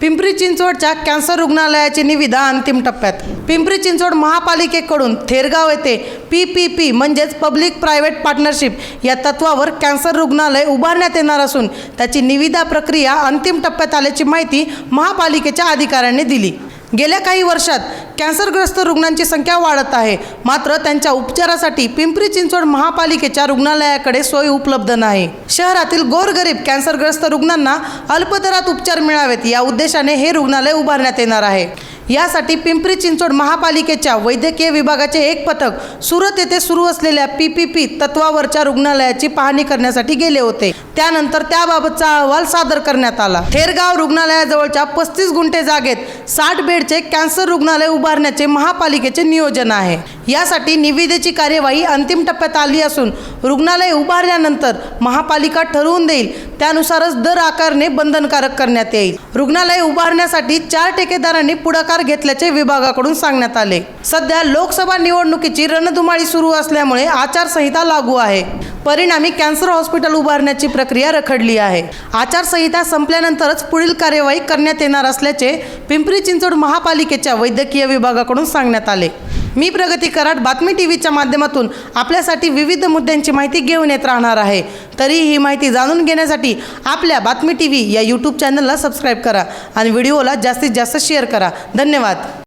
पिंपरी चिंचवडच्या कॅन्सर रुग्णालयाची निविदा अंतिम टप्प्यात. पिंपरी चिंचवड महापालिकेकडून थेरगाव येथे पी पी पी म्हणजेच पब्लिक प्रायव्हेट पार्टनरशिप या तत्वावर कॅन्सर रुग्णालय उभारण्यात येणार असून त्याची निविदा प्रक्रिया अंतिम टप्प्यात आल्याची माहिती महापालिकेच्या अधिकाऱ्यांनी दिली. गेल्या काही वर्षात कॅन्सरग्रस्त रुग्णांची संख्या वाढत आहे. मात्र त्यांच्या उपचारासाठी पिंपरी चिंचवड महापालिकेच्या रुग्णालयाकडे सोय उपलब्ध नाही. शहरातील गोरगरीब कॅन्सरग्रस्त रुग्णांना अल्पदरात उपचार मिळावेत या उद्देशाने हे रुग्णालय उभारण्यात येणार आहे. यासाठी पिंपरी चिंचवड महापालिकेच्या वैद्यकीय विभागाचे एक पथक सुरत येथे सुरू असलेल्या पी पी पी तत्वावरच्या रुग्णालयाची पाहणी करण्यासाठी गेले होते. त्यानंतर त्याबाबतचा अहवाल सादर करण्यात आला. थेरगाव रुग्णालयाजवळच्या पस्तीस गुंठे जागेत साठ बेडचे कॅन्सर रुग्णालय उभारण्याचे महापालिकेचे नियोजन आहे. यासाठी निविदेची कार्यवाही अंतिम टप्प्यात आली असून रुग्णालय उभारल्यानंतर महापालिका ठरवून देईल त्यानुसारच दर आकारणे बंधनकारक करण्यात येईल. रुग्णालय उभारण्यासाठी चार ठेकेदारांनी पुढाकार घेतल्याचे विभागाकडून सांगण्यात आले. सध्या लोकसभा निवडणुकीची रणधुमाळी सुरू असल्यामुळे आचारसंहिता लागू आहे. परिणामी कॅन्सर हॉस्पिटल उभारण्याची प्रक्रिया रखडली आहे. आचारसंहिता संपल्यानंतरच पुढील कार्यवाही करण्यात येणार असल्याचे पिंपरी चिंचवड महापालिकेच्या वैद्यकीय विभागाकडून सांगण्यात आले. मी प्रगती कराड बातमी टी व्हीच्या माध्यमातून आपल्यासाठी विविध मुद्द्यांची माहिती घेऊन येत राहणार आहे. तरी ही माहिती जाणून घेण्यासाठी आपल्या बातमी टी व्ही या यूट्यूब चॅनलला सबस्क्राईब करा आणि व्हिडिओला जास्तीत जास्त शेअर करा. धन्यवाद.